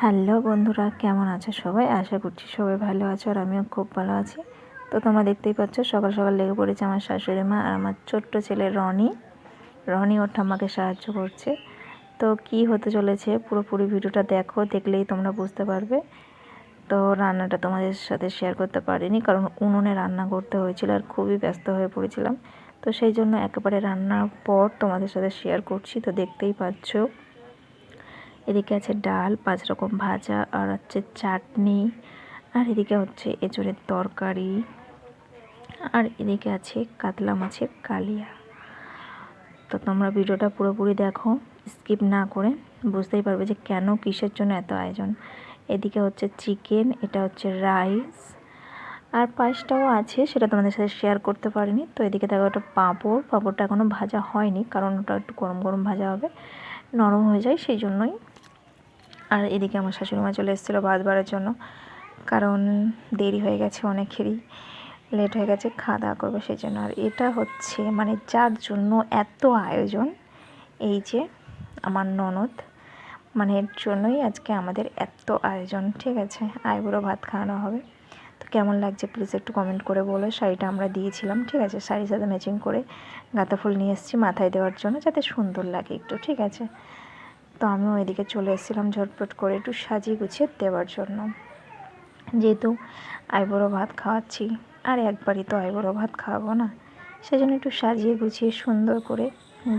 Hello বন্ধুরা, কেমন আছো সবাই? আশা করছি সবাই ভালো আছো আর আমিও খুব ভালো আছি। তো তোমরা দেখতেই পাচ্ছ, সকাল সকাল লেগে পড়েছে আমার শাশুড়ি মা আর আমার ছোট্ট ছেলে রনি। রনি ওর ঠাম্মাকে সাহায্য করছে। তো কি হতে চলেছে পুরোপুরি ভিডিওটা দেখো, দেখলেই তোমরা বুঝতে পারবে। তো রান্নাটা তোমাদের সাথে শেয়ার করতে পারিনি কারণ উনুনে রান্না করতে হয়েছিল আর খুবই ব্যস্ত হয়ে পড়েছিলাম। তো সেই জন্য একেবারে রান্নার পর তোমাদের সাথে শেয়ার করছি, তো দেখতেই পাচ্ছ। এদিকে আছে ডাল, পাঁচ রকম ভাজা আর হচ্ছে চাটনি। আর এদিকে হচ্ছে এঁচড়ের তরকারি। আর এদিকে আছে কাতলা মাছের কালিয়া। তো তোমরা ভিডিওটা পুরোপুরি দেখো, স্কিপ না করে। বুঝতেই পারবে যে কেন কিসের জন্য এত আয়োজন। এদিকে হচ্ছে চিকেন, এটা হচ্ছে রাইস। আর পায়েসটাও আছে, সেটা তোমাদের সাথে শেয়ার করতে পারিনি। তো এদিকে দেখো একটা পাঁপড়, পাঁপড়টা এখনও ভাজা হয়নি, কারণ ওটা একটু গরম গরম ভাজা হবে, নরম হয়ে যায়, সেই জন্যই আর এদিকে আমার শাশুড়িমা চলে এসেছিল ভাত বাড়ার জন্য। কারণ দেরি হয়ে গেছে অনেকেরই, লেট হয়ে গেছে, খাওয়া দাওয়া করব সেই জন্য আর এটা হচ্ছে মানে যার জন্য এত আয়োজন, এই যে আমার ননদ মানে এর জন্যই আজকে আমাদের এত আয়োজন, ঠিক আছে? আইবুড়ো ভাত খাওয়ানো হবে। তো কেমন লাগছে প্লিজ একটু কমেন্ট করে বলো। শাড়িটা আমরা দিয়েছিলাম, ঠিক আছে? শাড়ির সাথে ম্যাচিং করে গাঁদা ফুল নিয়ে এসেছি মাথায় দেওয়ার জন্য, যাতে সুন্দর লাগে একটু, ঠিক আছে? তো আমিও এদিকে চলে এসেছিলাম ঝটপট করে একটু সাজিয়ে গুছিয়ে দেওয়ার জন্য। যেহেতু আইবুড়ো ভাত খাওয়াচ্ছি, আর একবারই তো আইবুড়ো ভাত খাওয়াবো না সেই জন্য একটু সাজিয়ে গুছিয়ে সুন্দর করে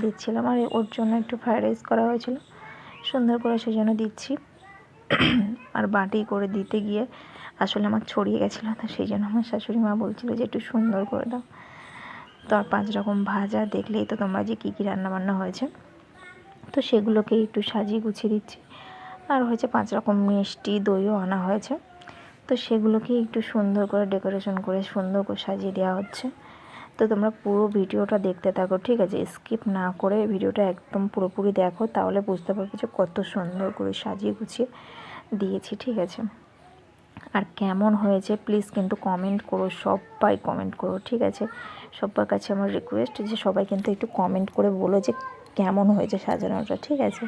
দিচ্ছিলাম। আর ওর জন্য একটু ফ্রায়েড রাইস করা হয়েছিল, সুন্দর করে সেই জন্য দিচ্ছি। আর বাটি করে দিতে গিয়ে আসলে আমার ছড়িয়ে গেছিল, তো সেই জন্য আমার শাশুড়ি মা বলছিল যে একটু সুন্দর করে দাও। তো আর পাঁচ রকম ভাজা, দেখলেই তো তোমরা যে কী কী রান্নাবান্না হয়েছে। তো সেগুলোকে একটু সাজিয়ে গুছিয়ে দিচ্ছি। আর হয়েছে পাঁচ রকম মিষ্টি দইও আনা হয়েছে। তো সেগুলোকে একটু সুন্দর করে ডেকোরেশন করে সুন্দর করে সাজিয়ে দেওয়া হচ্ছে। তো তোমরা পুরো ভিডিওটা দেখতে থাকো, ঠিক আছে? স্কিপ না করে ভিডিওটা একদম পুরোপুরি দেখো, তাহলে বুঝতে পারবে যে কত সুন্দর করে সাজিয়ে গুছিয়ে দিয়েছি, ঠিক আছে? আর কেমন হয়েছে প্লিজ কিন্তু কমেন্ট করো, সবাই কমেন্ট করো, ঠিক আছে? সবার কাছে আমার রিকোয়েস্ট যে সবাই কিন্তু একটু কমেন্ট করে বলো যে কেমন হয়েছে সাজানোটা, ঠিক আছে?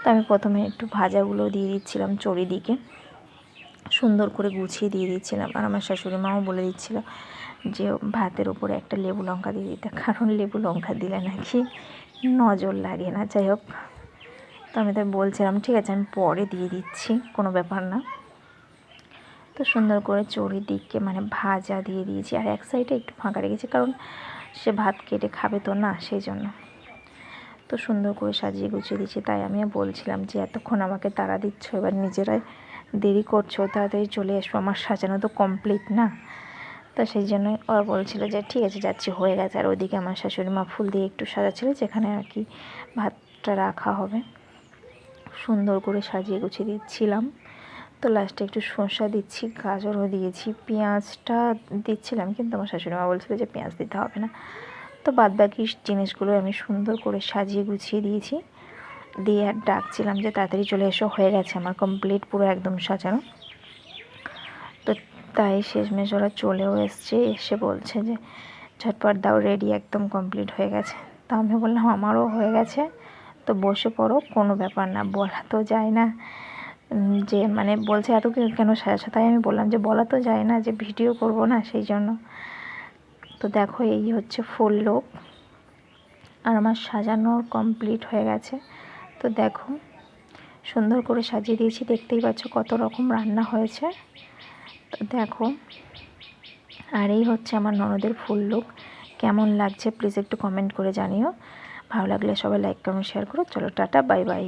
তো আমি প্রথমে একটু ভাজাগুলো দিয়ে দিচ্ছিলাম চড়িদিকে। সুন্দর করে গুছিয়ে দিয়ে দিচ্ছিলাম। আর আমার শাশুড়ি মাও বলে দিচ্ছিল যে, ভাতের ওপরে একটা লেবু লঙ্কা দিয়ে দিতে। কারণ লেবু লঙ্কা দিলে নাকি নজর লাগে না। যাই হোক, তো আমি তাই বলছিলাম, ঠিক আছে, আমি পরে দিয়ে দিচ্ছি, কোনো ব্যাপার না। তো সুন্দর করে চড়িদিকে মানে ভাজা দিয়ে দিয়েছি। আর এক সাইডে একটু ফাঁকা রেখেছি, কারণ সে ভাত কেটে খাবে তো না, সেই জন্য। তো সুন্দর করে সাজিয়ে গুছিয়ে দিচ্ছি তাই আমিও বলছিলাম যে এতক্ষণ আমাকে তারা দিচ্ছ, এবার নিজেরাই দেরি করছ, তাড়াতাড়ি চলে এসো, আমার সাজানো তো কমপ্লিট না। তো সেই জন্যই ওরা বলছিল যে ঠিক আছে, যাচ্ছি, হয়ে গেছে। আর ওইদিকে আমার শাশুড়ি মা ফুল দিয়ে একটু সাজাচ্ছিল, যেখানে আর কি ভাতটা রাখা হবে। সুন্দর করে সাজিয়ে গুছিয়ে দিচ্ছিলাম। তো লাস্টে একটু শসা দিচ্ছি, গাজরও দিয়েছি, পেঁয়াজটা দিচ্ছিলাম, কিন্তু আমার শাশুড়ি মা বলছিল যে পেঁয়াজ দিতে হবে না। তো বাদবাকি জিনিসগুলো আমি সুন্দর করে সাজিয়ে গুছিয়ে দিয়েছি। দিয়ে আর ডাকছিলাম যে তাড়াতাড়ি চলে এসো, হয়ে গেছে আমার কমপ্লিট পুরো একদম সাজানো। তো তাই শেষমেশ ওরা চলেও এসছে, এসে বলছে যে, ঝটপট দাও রেডি একদম কমপ্লিট হয়ে গেছে। তো আমি বললাম, আমারও হয়ে গেছে। তো বসে পড়ো, কোনো ব্যাপার না, বলা তো যায় না। যে মানে বলছে, এত কেন সাজাছো তাই আমি বললাম যে, বলা তো যায় না যে ভিডিও করব না, সেই জন্য। তো দেখো এই হচ্ছে ফুল লোক। আর আমার সাজানো কমপ্লিট হয়ে গেছে। তো দেখো, সুন্দর করে সাজিয়ে দিয়েছি। দেখতেই পাচ্ছ কত রকম রান্না হয়েছে। তো দেখো, আর এই হচ্ছে আমার ননদের ফুল লুক। কেমন লাগছে প্লিজ একটু কমেন্ট করে জানিও। ভালো লাগলে সবাই লাইক কমেন্ট শেয়ার করো। চলো টাটা বাই বাই